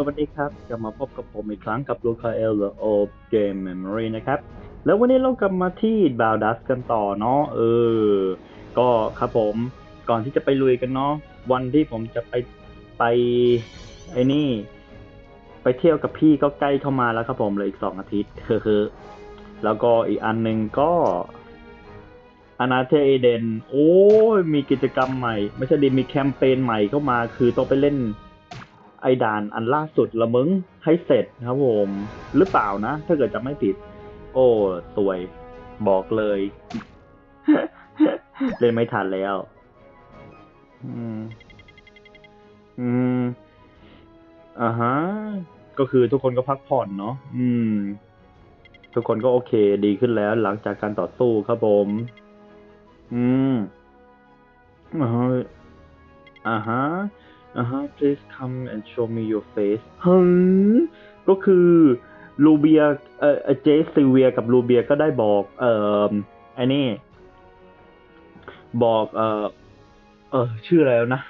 สวัสดีครับกลับมาพบกับผมอีกครั้งกับลูคาเอลหรือ Old Game Memory นะครับ แล้ววันนี้เรากลับมาที่บาวดัสกันต่อเนาะเออ ก็ครับผมก่อนที่จะไปลุยกันเนาะวันที่ผมจะไปไปไอ้นี่ ไปเที่ยวกับพี่ก็ใกล้เข้ามาแล้วครับผมเลยอีกสองอาทิตย์เฮ้อแล้วก็อีกอันหนึ่งก็อนาเธเอเดน โอ้ยมีกิจกรรมใหม่ ไม่ใช่ดีมีแคมเปญใหม่เข้ามา คือต้องไปเล่น ไอด่านอันล่าสุดละมึงให้เสร็จครับผมหรือเปล่านะ ถ้าเกิดจะไม่ผิด โอ้สวยบอกเลย เล่นไม่ทันแล้ว อืม อืมอ่าฮะ ก็คือทุกคนก็พักผ่อนเนาะอืม ทุกคนก็โอเค ดีขึ้นแล้ว หลังจากการต่อสู้ครับผม อืมอ่าฮะ อ่าฮะ please come and show me your face ฮึก็คือลูเบียเอ่อเจสซิเวียกับลูเบียก็ได้บอก เอ่อไอ้นี่ บอก เอ่อเออชื่ออะไรแล้วนะ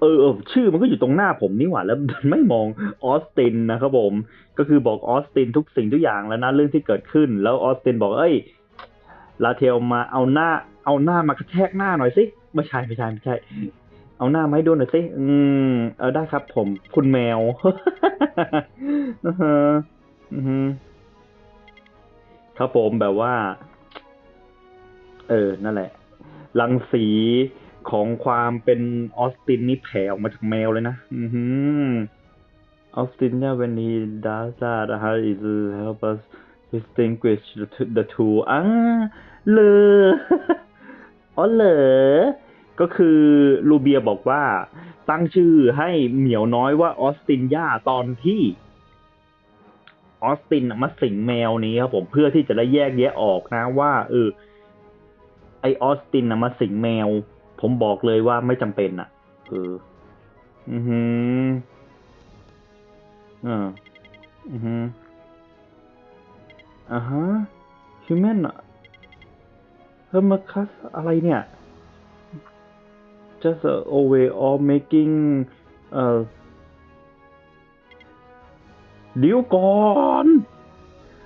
เออเออชื่อมันก็อยู่ตรงหน้าผมนี่หว่าแล้วไม่มองออสตินนะครับผม ก็คือบอกออสตินทุกสิ่งทุกอย่างแล้วนะเรื่องที่เกิดขึ้น แล้วออสตินบอกเอ้ยลาเทลมาเอาหน้า เอาหน้ามากระแทกหน้าหน่อยสิไม่ใช่ไม่ใช่ไม่ใช่ เอาหน้ามาให้ดูหน่อยสิ อืม เออได้ครับผม คุณแมวอือฮะอือฮึครับผมแบบว่า เออ นั่นแหละ รังสีของความเป็นออสตินนี่แผ่ออกมาจากแมวเลยนะ อือฮึออสตินเนี่ย when he does that how it will help us distinguish the two- the two อ่าเลยอ๋อเหรอ ก็คือลูเบียบอกว่าตั้งชื่อให้เหมียวน้อยว่าออสตินย่าตอนที่ออสตินมาสิงแมวนี้ครับผมเพื่อที่จะได้แยกแยะออกนะว่าเออไอออสตินมาสิงแมว ผมบอกเลยว่าไม่จำเป็นอะเอออือฮึอ่าอือฮึอ่าฮะฮิวแมนอะเฮอร์มาคัสอะไรเนี่ย just a a way of making เอ่อเดี๋ยวก่อน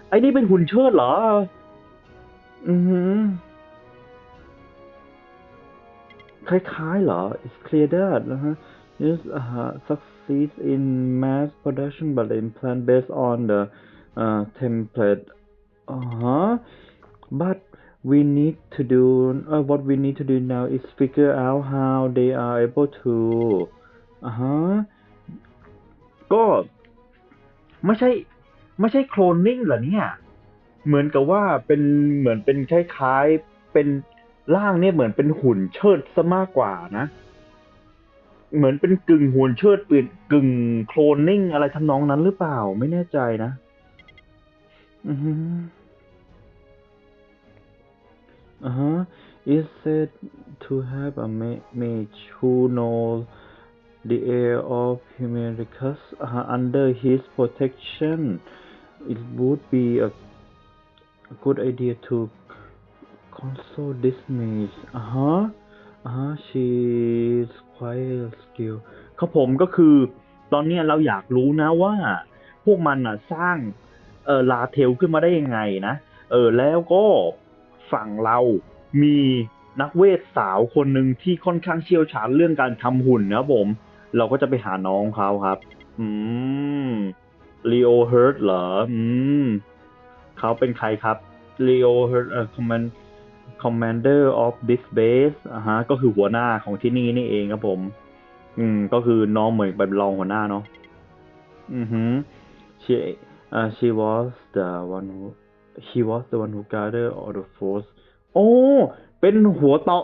ไอ้นี่เป็นหุ่นเชิดเหรอ อือหือ คล้ายๆเหรอ it's clear that นะฮะ is uh, succeed in mass production but implant based on the uh, template uh-huh but we need to do uh, what we need to do now is figure out how they are able to อ่าฮะก็ไม่ใช่ ไม่ใช่โคลนนิ่งเหรอเนี่ย เหมือนกับว่าเป็นเหมือนเป็นคล้ายๆเป็นร่างเนี่ยเหมือนเป็นหุ่นเชิดซะมากกว่านะ เหมือนเป็นกึ่งหุ่นเชิดเปลี่ยนกึ่งโคลนนิ่งอะไรทำนองนั้นหรือเปล่าไม่แน่ใจนะ อือ Uh-huh. Is said to have a ma- mage who knows the air of Humericus uh, under his protection. It would be a, a good idea to console this mage. Uh-huh. Uh-huh. She's quite skilled. ครับผมก็คือตอนนี้เราอยากรู้นะว่า พวกมันอะสร้างเออลาเทลขึ้นมาได้ยังไงนะ เออแล้วก็ ฝั่งเรามีนักเวทสาวคนหนึ่งที่ค่อนข้างเชี่ยวชาญเรื่องการทำหุ่นนะครับผม เราก็จะไปหาน้องเขาครับ อืมลีโอเฮิร์ตเหรอ อืมเขาเป็นใครครับลีโอเฮิร์ตเอ่อ command commander of this base อ่าฮะ ก็คือหัวหน้าของที่นี่นี่เองครับผม อืม ก็คือน้องเหมือนเป็นรองหัวหน้าเนาะอือฮึ she uh, she was the one who he was the one who gathered all the force โอ้ เป็นหัวต่อ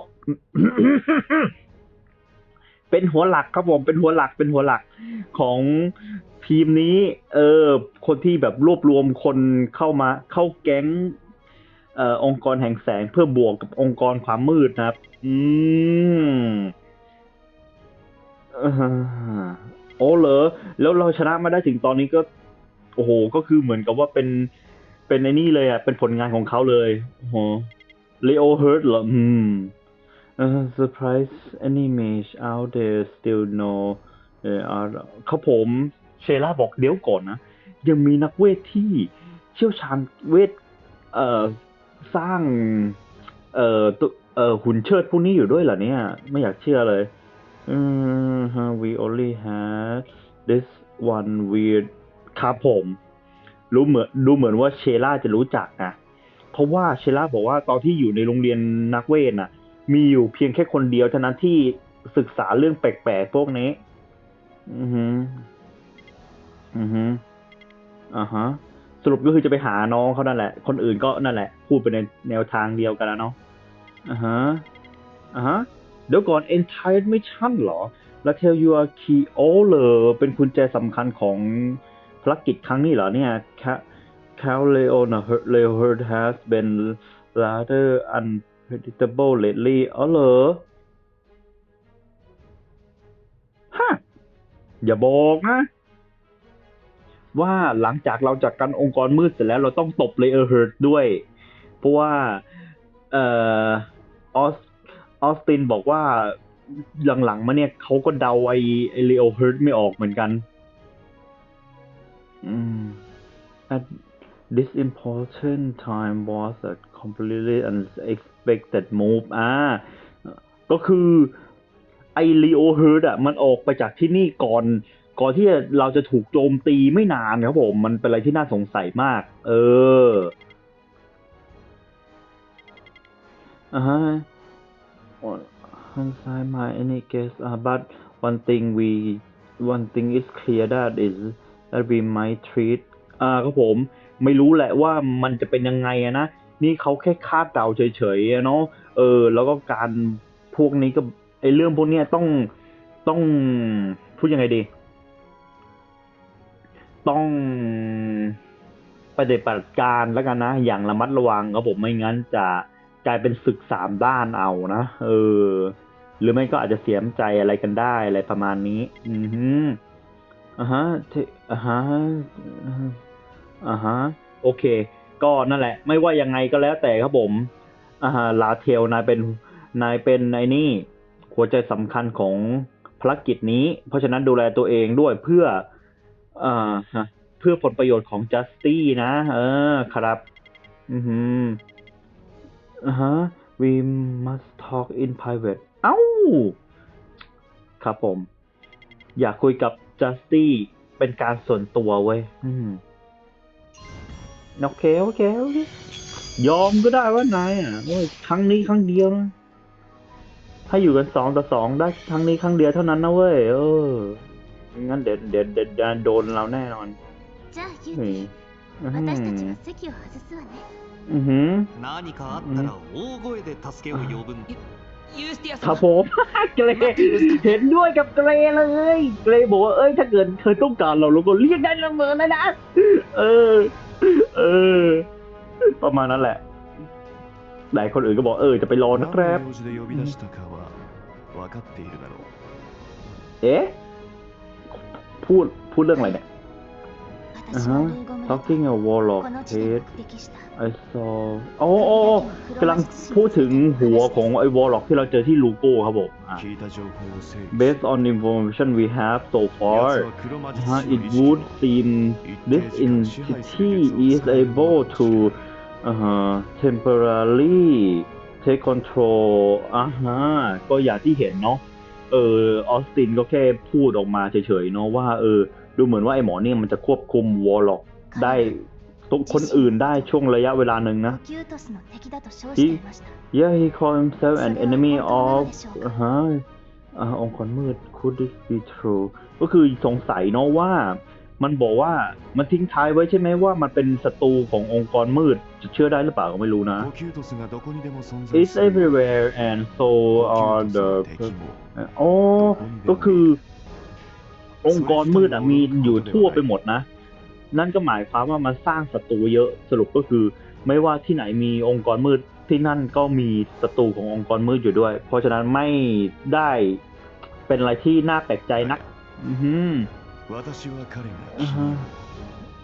เป็นหัวหลักครับผม เป็นหัวหลัก เป็นหัวหลักของทีมนี้ เออ คนที่แบบรวบรวมคนเข้ามา เข้าแก๊ง เอ่อ องค์กรแห่งแสงเพื่อบวกกับองค์กรความมืดนะครับ อืมอ่าโอ้เหรอ แล้วเราชนะมาได้ถึงตอนนี้ก็ โอ้โห ก็คือเหมือนกับว่าเป็น เป็นไอนี่เลยอะ เป็นผลงานของเขาเลยโอ้โห Leo Hurt เหรออืม uh, surprise any mage out there still know there are ครับผมเชล่าบอกเดี๋ยวก่อนนะ ยังมีนักเวทที่เชี่ยวชาญเวทเอ่อสร้าง เอ่อตเอ่อหุ่นเชิดพวกนี้อยู่ด้วยเหรอเนี่ย ไม่อยากเชื่อเลยอืม we only have this one weird ครับผม รู้เหมือนดูเหมือนว่าเชล่าจะรู้จักนะเพราะว่าเชล่าบอกว่าตอนที่อยู่ในโรงเรียนนักเวทน่ะ มีอยู่เพียงแค่คนเดียวเท่านั้นที่ศึกษาเรื่องแปลกๆพวกนี้ อือฮึอือฮึอ่าฮะ สรุปก็คือจะไปหาน้องเขานั่นแหละ คนอื่นก็นั่นแหละ พูดไปในแนวทางเดียวกันแล้วเนาะอ่าฮะอ่าฮะเดี๋ยวก่อน entire mission เหรอ แล้ว tell you are key all เลยเป็นกุญแจสำคัญของ ภารกิจครั้งนี้เหรอเนี่ย Ca- Cal Leona Leonard has been rather unpredictable lately อ๋อเหรอฮะอย่าบอกนะ ว่าหลังจากเราจัดการองค์กรมืดเสร็จแล้วเราต้องตบเลเออร์เฮิร์ด้วย เพราะว่าเอ่อออสออสตินบอกว่าหลังๆมาเนี่ยเขาก็เดาไอไอเลโอเฮิร์ตไม่ออกเหมือนกัน At this important time was a completely unexpected move อ่าก็คือไอลีโอเฮิร์ตอะมันออกไปจากที่นี่ก่อน ก่อนที่เราจะถูกโจมตีไม่นานครับผม มันเป็นอะไรที่น่าสงสัยมาก เอออ่าฮะ on hindsight my any guess uh, but one thing we one thing is clear that is that we might treat อ่าครับผมไม่รู้แหละว่ามันจะเป็นยังไงอะนะ นี่เขาแค่คาดเดาเฉยๆเนาะเออ แล้วก็การพวกนี้ก็ไอเรื่องพวกเนี้ยต้องต้องพูดยังไงดี ต้องปฏิบัติการแล้วกันนะ อย่างระมัดระวังครับผมไม่งั้นจะกลายเป็นศึกสามด้านเอานะเออ หรือไม่ก็อาจจะเสียใจอะไรกันได้อะไรประมาณนี้ อือ อ่าฮะเทอ่าฮะอ่าฮะโอเค ก็นั่นแหละ ไม่ว่ายังไงก็แล้วแต่ครับผมอ่าฮะลาเทลนายเป็นนายเป็นไอ้นี่หัวใจสำคัญของภารกิจนี้ เพราะฉะนั้นดูแลตัวเองด้วยเพื่ออ่าเพื่อผลประโยชน์ของจัสตี้นะ เออ ครับ อือฮึอ่าฮะ we must talk in private เอ้า ครับผม อยากคุยกับ จัสตี้เป็นการส่วนตัวเว้ยโอเคโอเคโอเคยอมก็ได้ว่านายอะครั้งนี้ครั้งเดียวนะถ้าอยู่กันสองต่อสองได้ครั้งนี้ครั้งเดียวเท่านั้นนะเว้ยเอองั้นเด็ดเด็ดเด็ดโดนเราแน่นอนอือหือ ครับผมเกรเห็นด้วยกับเกรเลย เกรบอกว่าเอ้ยถ้าเกิดเธอต้องการเราเราก็เรียกได้ละเมอนะนะเออ เออ ประมาณนั้นแหละหลายคนอื่นก็บอกเออจะไปรอนะครับเอ๊ะพูดพูดเรื่องอะไรเนี่ย Uh-huh. Talking a warlock head I saw โอ้โอ้กำลังพูดถึงหัวของไอ้วอลล็อกที่เราเจอที่ลูโก้ครับผม Based on information we have so far uh, it would seem this entity is able to uh, temporarily take control อ่าฮะก็อย่างที่เห็นเนาะเออออสตินก็แค่พูดออกมาเฉยๆเนาะว่าเออ ดูเหมือนว่าไอ้หมอเนี่ยมันจะควบคุมวอลล็อกได้ตกคนอื่นได้ช่วงระยะเวลาหนึ่งนะ he yeah he called himself an enemy of ฮะองค์กรมืด could this be true ก็คือสงสัยเนาะว่า มันบอกว่ามันทิ้งท้ายไว้ใช่ไหมว่ามันเป็นศัตรูขององค์กรมืด จะเชื่อได้หรือเปล่าก็ไม่รู้นะ it's everywhere and so are the โอ้ก็คือ องค์กรมืดอะมีอยู่ทั่วไปหมดนะ นั่นก็หมายความว่ามันสร้างศัตรูเยอะสรุปก็คือ ไม่ว่าที่ไหนมีองค์กรมืดที่นั่นก็มีศัตรูขององค์กรมืดอยู่ด้วย เพราะฉะนั้นไม่ได้เป็นอะไรที่น่าแปลกใจนัก อือฮึ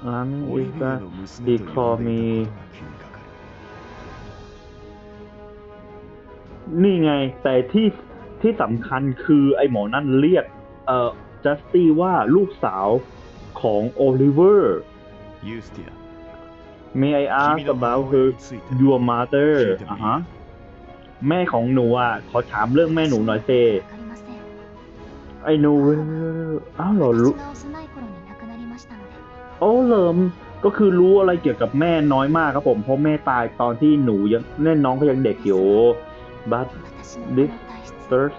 อันอีกดีคอมี นี่ไง แต่ที่ที่สำคัญคือไอ้หมอนั่นเรียก เอ่อ จัสตี้ว่าลูกสาวของโอลิเวอร์ May I ask about her your mother อะฮะแม่ของหนูอะ ขอถามเรื่องแม่หนูหน่อยเซไอหนูอ้าวเหรอรู้โอ้เลิมก็คือรู้อะไรเกี่ยวกับแม่น้อยมากครับผม เพราะแม่ตายตอนที่หนูยังแน่น้องก็ยังเด็กอยู่ but this t h i r s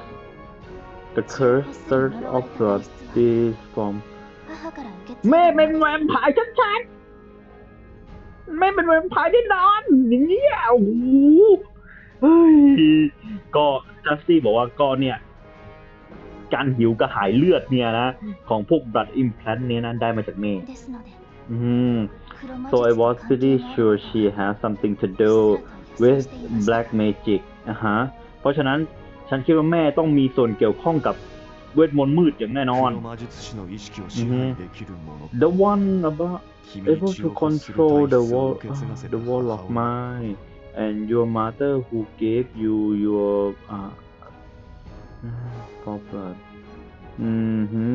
the curse third of the day from แม่เป็นแวมไพร์ชัดๆแม่เป็นแวมไพร์แน่นอนอย่างเงี้ยโอ้โหก็จัสซี่บอกว่าก็เนี่ย การหิวกระหายเลือดเนี่ยนะ ของพวกบลัดอิมแพลนเนี่ยนั้นได้มาจากเมย์อืม so I was pretty sure she has something to do with black magic อะฮะเพราะฉะนั้น ฉันคิดว่าแม่ต้องมีส่วนเกี่ยวข้องกับเวทมนต์มืดอย่างแน่นอน The one about able to control the wall the wall of mind and your mother who gave you your uh, problem อืมฮึ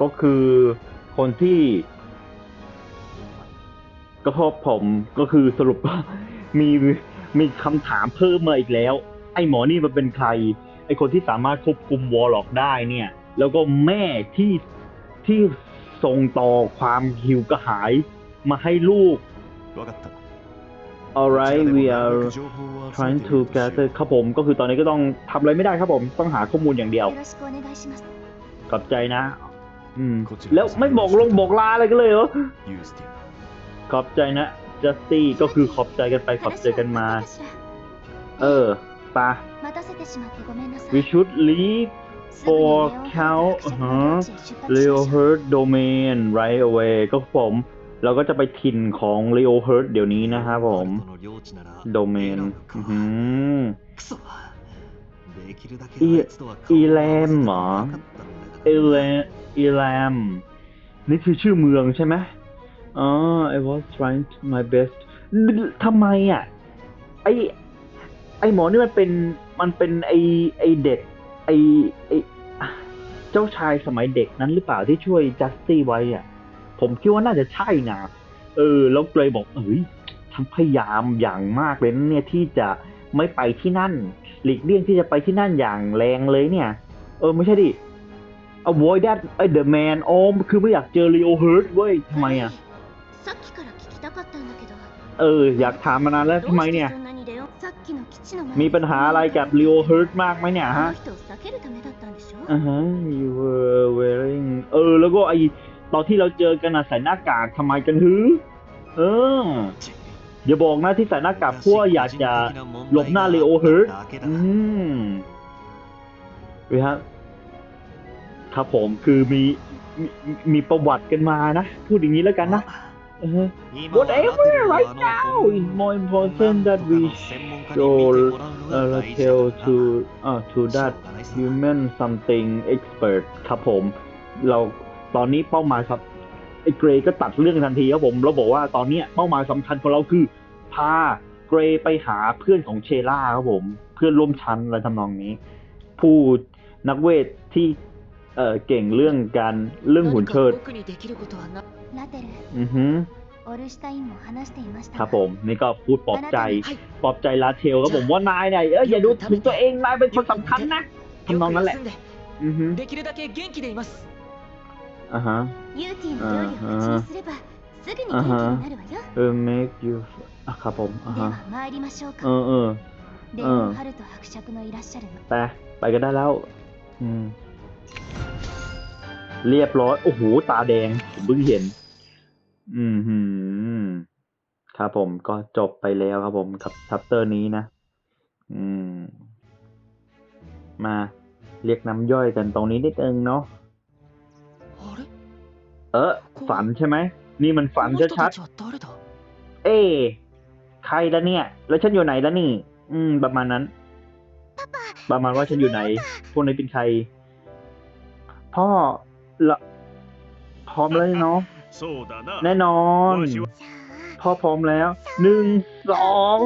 ก็คือคนที่กระทบผมก็คือสรุปมี มีคำถามเพิ่มมาอีกแล้ว ไอ้หมอนี่มันเป็นใคร ไอ้คนที่สามารถควบคุมวอลล็อกได้เนี่ย แล้วก็แม่ที่ที่ส่งต่อความหิวกระหายมาให้ลูก alright we are trying to gather ครับผมก็คือตอนนี้ก็ต้องทำอะไรไม่ได้ครับผมต้องหาข้อมูลอย่างเดียวขอบใจนะ อืม แล้วไม่บอกลงบอกลาอะไรกันเลยเหรอขอบใจนะ จัสตี้ก็คือขอบใจกันไปขอบใจกันมา เออปะ we should leave for count ฮะ Leo Hurt domain right away ก็ผม เราก็จะไปถิ่นของ Leo Hurt เดี๋ยวนี้นะครับผม domain อีอีแลมเหรออีแลอีแลมนี่คือชื่อเมืองใช่ไหม อ๋อ I was trying my best ทำไมอะ ไอไอหมอนี่มันเป็นมันเป็นไอไอเด็ก ไอไอเจ้าชายสมัยเด็กนั้นหรือเปล่าที่ช่วยจัสตี้ไว้อะ ผมคิดว่าน่าจะใช่นะเออ แล้วเกรย์บอกเอ้ยฉันพยายามอย่างมากเลยเนี่ยที่จะไม่ไปที่นั่น หลีกเลี่ยงที่จะไปที่นั่นอย่างแรงเลยเนี่ย เออ ไม่ใช่ดิ avoid that ไอ้ the man อ๋อคือไม่อยากเจอ Leo Hurt เว้ยทำไมอะ เออ อยากถามมานานแล้วทำไมเนี่ย มีปัญหาอะไรกับลีโอเฮิร์ตมากไหมเนี่ยฮะอือฮะ you were wearing เออ แล้วก็ไอตอนที่เราเจอกันนะใส่หน้ากากทำไมกันฮือเอออย่าบอกนะที่ใส่หน้ากากเพราะอยากจะหลบหน้าเลโอเฮิร์ตอืมวิฮะครับผมคือมีมีประวัติกันมานะ พูดอย่างนี้แล้วกันนะ เออ Whatever right now is more important that we show uh, tell to uh, to that human something expert ครับผม เราตอนนี้เป้าหมายครับไอ้เกรย์ก็ตัดเรื่องทันทีครับผมเราบอกว่าตอนเนี้ยเป้าหมายสำคัญของเราคือ พาเกรย์ไปหาเพื่อนของเชล่าครับผม เพื่อนร่วมชั้นอะไรทำนองนี้ ผู้นักเวทที่ เออเก่งเรื่องการเรื่องหุ่นเชิดอือฮึครับผมนี่ก็พูดปลอบใจปลอบใจลาเทลครับผมว่านายเนี่ยเอออย่าดูถึงตัวเองนายเป็นคนสำคัญนะทำนองนั้นแหละอือฮึอ่าฮะอ่าฮะอ่าฮะเออ make you อะครับผมอ่าฮะเออเออเออไปไปก็ได้แล้ว อืม เรียบร้อย โอ้โห ตาแดง ผมเพิ่งเห็น อืมหืมครับผมก็จบไปแล้วครับผมกับชัปเตอร์นี้นะ อืม มาเรียกน้ำย่อยกันตรงนี้นิดนึงเนาะเออฝันใช่ไหม นี่มันฝันชัดๆเอ๊ใครละเนี่ย แล้วฉันอยู่ไหนละนี่ อืม ประมาณนั้น ประมาณว่าฉันอยู่ไหน พวกนี้เป็นใคร พ่อละพร้อมเลยเนาะแน่นอน พ่อพร้อมแล้วหนึ่งสอง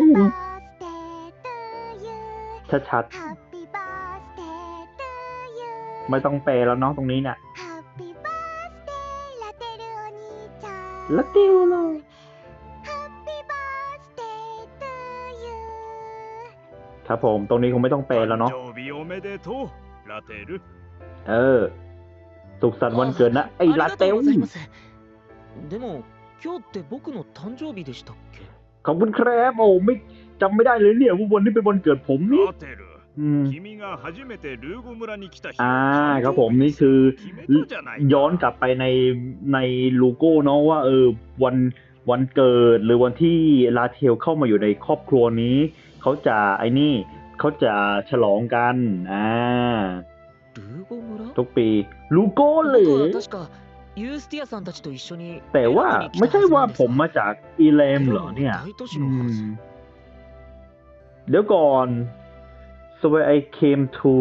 ชัดๆไม่ต้องเปรแล้วเนาะตรงนี้เนี่ยละติวเลยครับผม ตรงนี้คงไม่ต้องเปรแล้วเนาะเออ สุขสันต์วันเกิดนะ ไอ้ あ ลา りが เต้ とうございますでも今日って僕の誕生日でしたっけ ขอบคุณครับโอ้ไม่จำไม่ได้เลยเนี่ยว่าวันนี้เป็นวันเกิดผมนี่ ラテル อืม 君が初めてルーゴ村に来た日 อ่า の ครับผมนี่คือ 決めたじゃないか ย้อนกลับไปในในลูโก้เนาะว่า เออ วันวันเกิดหรือวันที่ลาเทลเข้ามาอยู่ในครอบครัวนี้ เขาจะไอ้นี่เขาจะฉลองกันอ่า ルーゴ村 ทุกปีลูโก้หรือแต่ว่าไม่ใช่ว่าผมมาจากอีเลมเหรอเนี่ยเดี๋ยวก่อนสว when I came to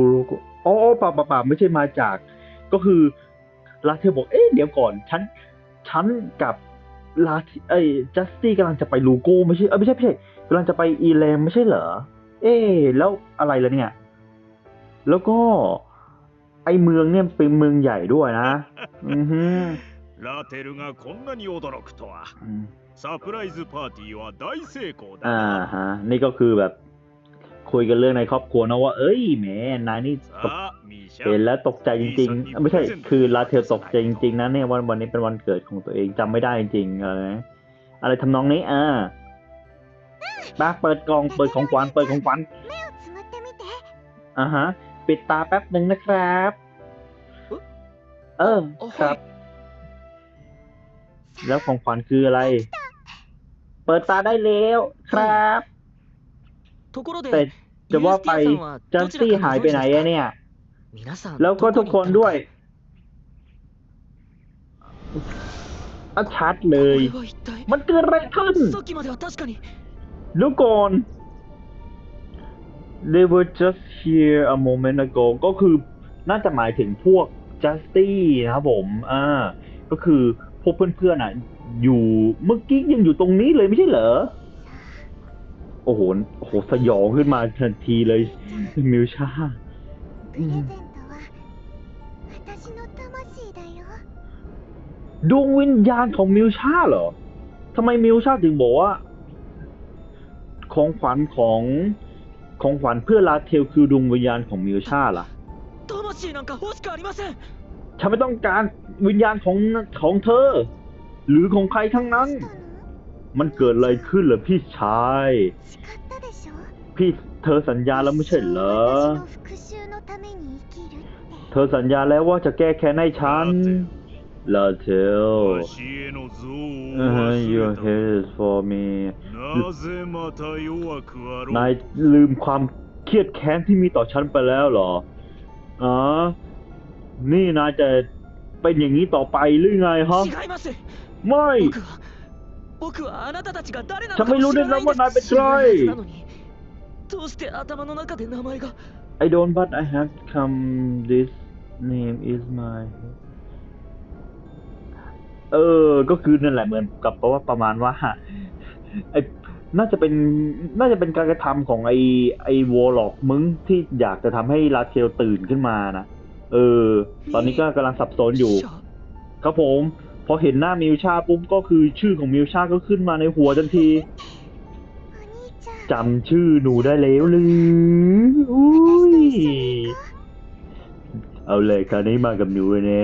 อ๋อป่าป่าป่าไม่ใช่มาจาก ก็คือลาเธอบอก เอ๊ะเดี๋ยวก่อน ฉัน ฉันกับลาเอ้จัสตี้กำลังจะไปลูโก้ไม่ใช่ เออไม่ใช่พี่กำลังจะไปอีเลมไม่ใช่เหรอ เอ๊แล้วอะไรล่ะเนี่ย แล้วก็ ไอเมืองเนี่ยเป็นเมืองใหญ่ด้วยนะ อือฮึลาเทルがこんなに驚くとはサプライズパーティーは大成功อ่าฮะนี่ก็คือแบบคุยกันเรื่องในครอบครัวนะว่า เอ้ยแหมนายนี่เห็นแล้วตกใจจริงๆ ไม่ใช่คือลาเทลตกใจจริงๆนะเนี่ยวันวันนี้เป็นวันเกิดของตัวเองจำไม่ได้จริงๆอะไรอะไรทำนองนี้อ่าบ้าเปิดกล่องเปิดของขวัญเปิดของขวัญอ่าฮะ ปิดตาแป๊บหนึ่งนะครับ เออ あ ครับ はい แล้วของขวัญคืออะไร เปิดตาได้แล้วครับ ところで แต่ ユ จะว่า ース ไป ティアさんは จัส どちら ตี้ か หาย ご ไป 存知 ไหน です อะ か เนี่ย 皆さん แล้วก็ทุกคนด้วย ど อ่ะชัดเล こ ย に行ったこれは一体 มันเกิดอะไรขึ้น さっきまでは確かに เดี๋ยวก่อน they were just here a moment ago ก็คือน่าจะหมายถึงพวก justy นะครับผม อ่า ก็คือพวกเพื่อนๆอะ อยู่เมื่อกี้ยังอยู่ตรงนี้เลยไม่ใช่เหรอ โอ้โหโหสยองขึ้นมาทันทีเลย มิวชาดวงวิญญาณของมิวชาเหรอ ทำไมมิวชาถึงบอกว่า ของขวัญของ ของขวัญเพื่อลาเทลคือดวงวิญญาณของมิวชาล่ะฉันไม่ต้องการวิญญาณของของเธอ หรือของใครทั้งนั้น มันเกิดอะไรขึ้นเหรอพี่ชาย พี่เธอสัญญาแล้วไม่ใช่เหรอ เธอสัญญาแล้วว่าจะแก้แค้นให้ฉัน Latil. Your hair is for me. นายลืมความเครียดแค้นที่มีต่อฉันไปแล้วเหรออ๋อนี่นายจะเป็นอย่างนี้ต่อไปหรือไงฮะไม่ฉันไม่รู้ด้วยนะว่านายเป็นใครไอโดนบัตไอ have come this name is my เออ ก็คือนั่นแหละเหมือนกับเพราะว่าประมาณว่าไอน่าจะเป็นน่าจะเป็นการกระทำของไอไอวอลล็อกมึงที่อยากจะทำให้ลาเทลตื่นขึ้นมานะเออ ตอนนี้ก็กำลังสับสนอยู่ ครับผม พอเห็นหน้ามิวชาปุ๊บก็คือชื่อของมิวชาก็ขึ้นมาในหัวทันทีจำชื่อหนูได้แล้วหรืออุ้ยเอาเลยคราวนี้มากับหนูนะ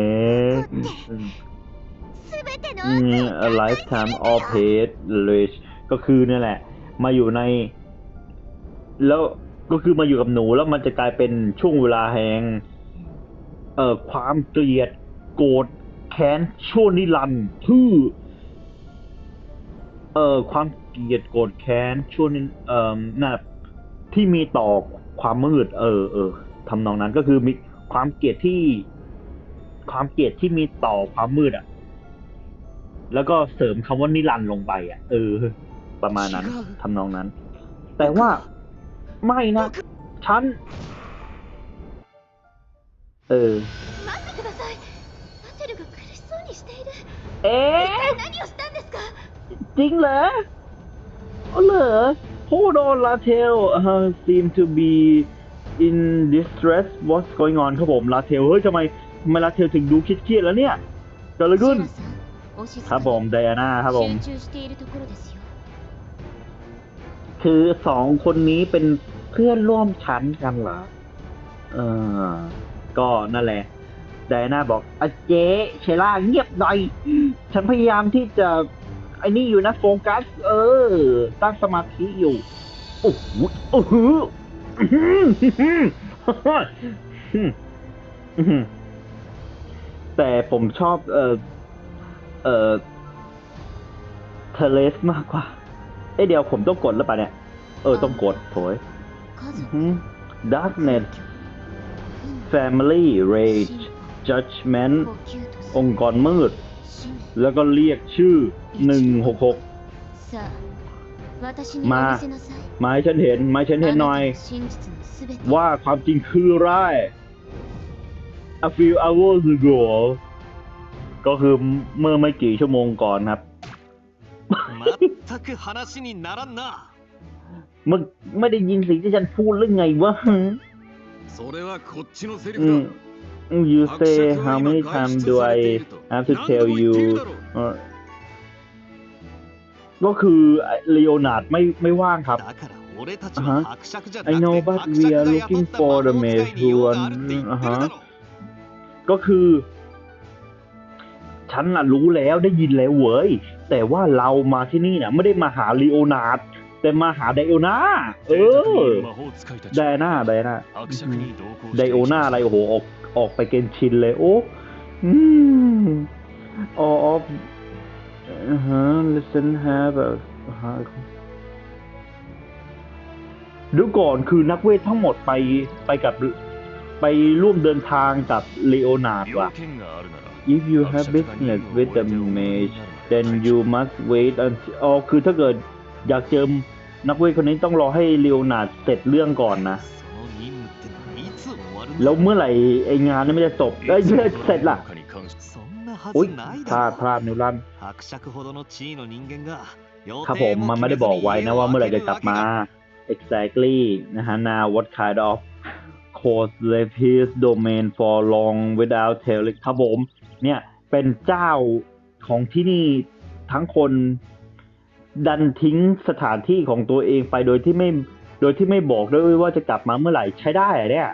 lifetime of hate rage ก็คือนั่แหละ มาอยู่ใน แล้วก็คือมาอยู่กับหนูแล้วมันจะกลายเป็นช่วงเวลาแห่งเอ่อความเกลียดโกรธแค้นชั่วนิรันดร์ทื่อเอ่อความเกลียดโกรธแค้นชั่วนิเอ่อน่ะที่มีต่อความมืด เออเออทำนองนั้นก็คือมีความเกลียดที่ ความเกลียดที่มีต่อความมืดอะ แล้วก็เสริมคำว่านิรันลงไปอะ เออ ประมาณนั้นทำนองนั้น แต่ว่าไม่นะ ฉัน เออ เอ๊จริงเหรออ๋อเหรอ Hold on Latel uh, seem to be in distress what's going on ครับผมลาเทลเฮ้ยทำไมทำไมลาเทลถึงดูคิดเครียดแล้วเนี่ยเดอะรขึ้น ครับผมไดอาน่าครับผม คือสองคนนี้เป็นเพื่อนร่วมชั้นกันเหรอ เออ ก็นั่นแหละ ไดอาน่าบอกอเจ๊เชล่าเงียบหน่อย ฉันพยายามที่จะไอ้นี่อยู่นะโฟกัส เออ ตั้งสมาธิอยู่ โอ้โหโอ้โหแต่ผมชอบเออ เออเทเลสมากกว่า เอ้เดี๋ยวผมต้องกดแล้วปะเนี่ย เออต้องกดโถยดักเน็ต Family Rage Judgment องค์กรมืด แล้วก็เรียกชื่อ 166 มา มาให้ฉันเห็น มาให้ฉันเห็นหน่อย ว่าความจริงคือไร A few hours ago ก็คือเมื่อไม่กี่ชั่วโมงก่อนครับมึงไม่ได้ยินสิ่งที่ฉันพูดหรือไงวะอืม you say how many times do I have to tell you ก็คือเลโอนาร์ดไม่ไม่ว่างครับ uh-huh. I know but we are looking for the maid who ก็คือ ฉันน่ะรู้แล้วได้ยินแล้วเว้ย แต่ว่าเรามาที่นี่น่ะ ไม่ได้มาหาลีโอนาร์ดแต่มาหาไดโอนาเออ ไดอานาไดอานาไดโอนาอะไรโอ้โหออกออกไปเกณฑ์ชินเลย โอ้อืมออฮะ listen have a ดูก่อนคือนักเวททั้งหมดไปไปกับไปร่วมเดินทางกับเลโอนาร์ดว่ะ if you have business with the mage then you must wait until อ๋อคือถ้าเกิดอยากเจอนักเวทคนนี้ต้องรอให้เรียวนาดเสร็จเรื่องก่อนนะ แล้วเมื่อไหร่ไองานนั้นไม่จะจบเอ้เสร็จล่ะอุ้ยพลาดพลาดนิวลันครับผมมันไม่ได้บอกไว้นะว่าเมื่อไหร่จะกลับมา exactly นะฮะ now what kind of course left his domain for long without telling ครับผม เนี่ยเป็นเจ้าของที่นี่ทั้งคนดันทิ้งสถานที่ของตัวเองไปโดยที่ไม่โดยที่ไม่บอกด้วยว่าจะกลับมาเมื่อไหร่ใช้ได้อะเนี่ย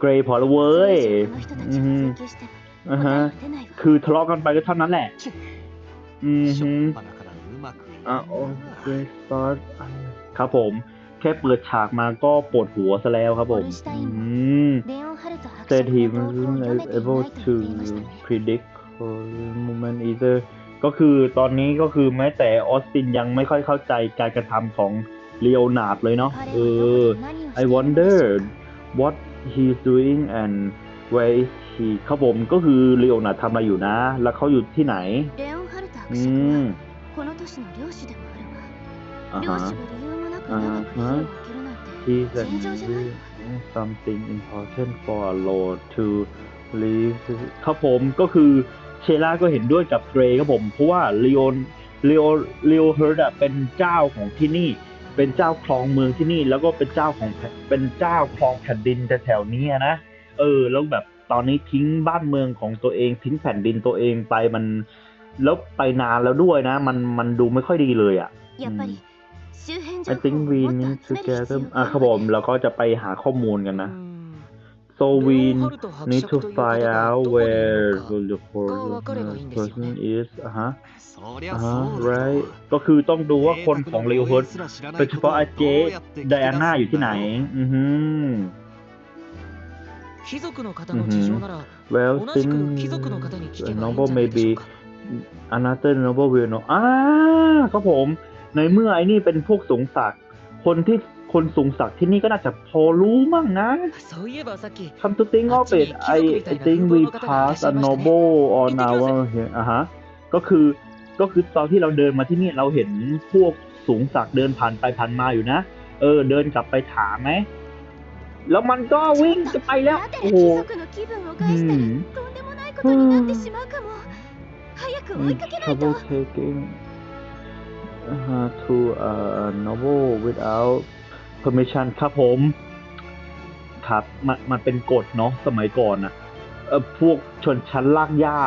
เกรย์พอละเว้ยคือทะเลาะกันไปก็เท่านั้นแหละ อืมอ่าโอเคซอสครับผม แค่เปิดฉากมาก็ปวดหัวซะแล้วครับผม อืม that he was able to predict for the moment either ก็คือตอนนี้ก็คือแม้แต่ออสตินยังไม่ค่อยเข้าใจการกระทำของเลโอนาร์ดเลยเนาะเออ I wonder what he's doing and where is he เขาบผมก็คือเลโอนาร์ดทำอะไรอยู่นะ แล้วเขาอยู่ที่ไหนอืมอ่าฮะอ่าฮะ is a something important for a road to leave ครับผมก็คือเชล่าก็เห็นด้วยกับเกรครับผม เพราะว่าเลโอนเลโอเลโอเฮิร์ดเป็นเจ้าของที่นี่ เป็นเจ้าคลองเมืองที่นี่ แล้วก็เป็นเจ้าของเป็นเจ้าคลองแผ่นดินแถวๆนี้นะ เออ แล้วแบบตอนนี้ทิ้งบ้านเมืองของตัวเอง ทิ้งแผ่นดินตัวเองไปมัน แล้วไปนานแล้วด้วยนะ มันมันดูไม่ค่อยดีเลยอะ่ะ I think we need to gather อะครับผมแล้วก็จะไปหาข้อมูลกันนะ so we need to find out where the person is อะฮะอ่า right ก็คือต้องดูว่าคนของเลวเฮิร์ตโดยเฉพาะอาเจไดอาน่าอยู่ที่ไหน อือฮึ Mm-hmm. Well, since the noble may be another noble will know อ่าครับผม ในเมื่อไอ้นี่เป็นพวกสูงศักดิ์คนที่คนสูงศักดิ์ที่นี่ก็น่าจะพอรู้มั่งนะคำตุ้ติงอ้อเป็นไอไอติงวีพาสโนเบลออนาวเฮอะฮะก็คือก็คือตอนที่เราเดินมาที่นี่เราเห็นพวกสูงศักดิ์เดินผ่านไปผ่านมาอยู่นะ เออ เดินกลับไปถามไหมแล้วมันก็วิ่งจะไปแล้วโอ้โหอืม uh, to a novel without permission ครับผมครับมันมันเป็นกฎเนาะสมัยก่อนนะเอ่อพวกชนชั้นลากหญ้า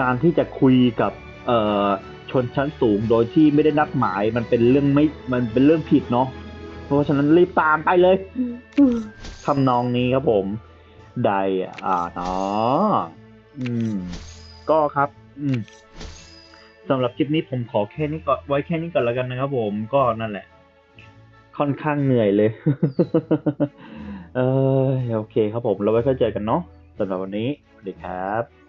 การที่จะคุยกับเอ่อชนชั้นสูงโดยที่ไม่ได้นัดหมายมันเป็นเรื่องไม่มันเป็นเรื่องผิดเนาะเพราะฉะนั้นรีบตามไปเลยทำนองนี้ครับผม ไดอ่าเนาะอืม ก็ครับ อืม สำหรับคลิปนี้ผมขอแค่นี้ก่อนไว้แค่นี้ก่อนแล้วกันนะครับผมก็นั่นแหละ ค่อนข้างเหนื่อยเลย เออโอเคครับผมเราไว้ค่อยเจอกันเนาะสำหรับวันนี้สวัสดีครับ